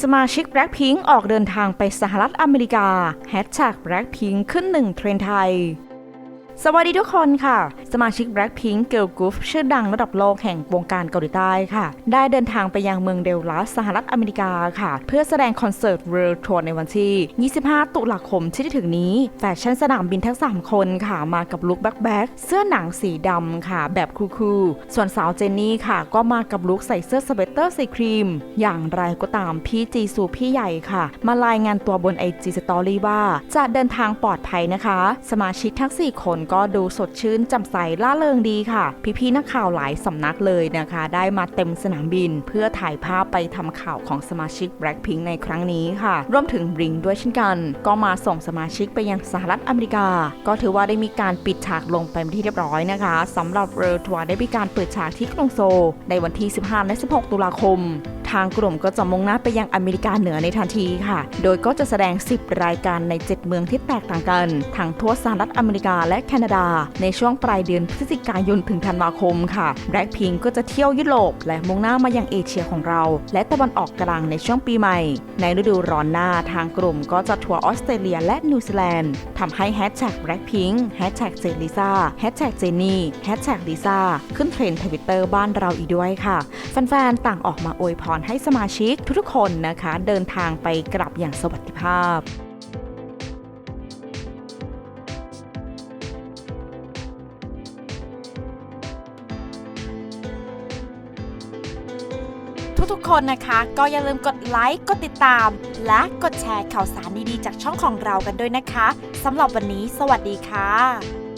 สมาชิก Blackpink ออกเดินทางไปสหรัฐอเมริกาแฮชแท็ก Blackpink ขึ้นหนึ่งเทรนด์ไทย สวัสดีทุกคนค่ะ สมาชิก Blackpink Girl Group ชื่อดังระดับโลกแห่งวงการเกาหลีใต้ค่ะ ได้เดินทางไปยังเมืองเดลลัสสหรัฐอเมริกาค่ะ เพื่อแสดงคอนเสิร์ต World Tour ในวันที่ 25 ตุลาคมที่จะถึงนี้ แฟชั่นสนามบินทั้ง 3 คนค่ะ มากับลุคแบ็คแบ็คเสื้อหนังสีดำค่ะ แบบคูลๆส่วนสาวเจนนี่ค่ะ ก็มากับลุคใส่เสื้อสเวตเตอร์สีครีม อย่างไรก็ตามพี่จีซูพี่ใหญ่ค่ะ มารายงานตัวบน IG Story ว่า จะเดินทางปลอดภัยนะคะ สมาชิกทั้ง 4 คนก็ดูสดชื่นจ่มใสล่าเริงดีค่ะ พี่ๆนักข่าวหลายสำนักเลยนะคะ ได้มาเต็มสนามบิน เพื่อถ่ายภาพไปทำข่าวของสมาชิก Blackpink ในครั้งนี้ค่ะ รวมถึงริงด้วยเช่นกัน ก็มาส่งสมาชิกไปยังสหรัฐอเมริกา ก็ถือว่าได้มีการปิดฉากลงไปเป็นที่เรียบร้อยนะคะสำหรับเร l ทัวร์ได้มีการเปิดฉากที่กรุงโซลในวันที่ 15 และ 16 ตุลาคม ทางกลุ่มก็จะมุ่งหน้าไปยังอเมริกาเหนือในทันทีค่ะ โดยก็จะแสดง 10 รายการใน 7 เมืองที่แตกต่างกันทั้งทั่วสหรัฐอเมริกาและแคนาดา ในช่วงปลายเดือนพฤศจิกายนถึงธันวาคมค่ะ Blackpink ก็จะเที่ยวยุโรปและมุ่งหน้ามายังเอเชียของเรา และตะวันออกกลางในช่วงปีใหม่ ในฤดูร้อนหน้าทางกลุ่มก็จะทัวร์ออสเตรเลียและนิวซีแลนด์ทำให้แฮชแท็ก Blackpink แฮชแท็กเจลิซ่าแฮชแท็กเจนี่แฮชแท็กลิซ่าขึ้นเทรนด์ทวิตเตอร์บ้านเราอีกด้วยค่ะแฟนๆต่างออกมาอวยพรให้สมาชิกทุกๆคนนะคะ เดินทางไปกลับอย่างสวัสดิภาพทุกๆ คนนะคะ ก็อย่าลืมกดไลค์ กดติดตาม และกดแชร์ข่าวสารดีๆ จากช่องของเรากันด้วยนะคะสำหรับวันนี้ สวัสดีค่ะ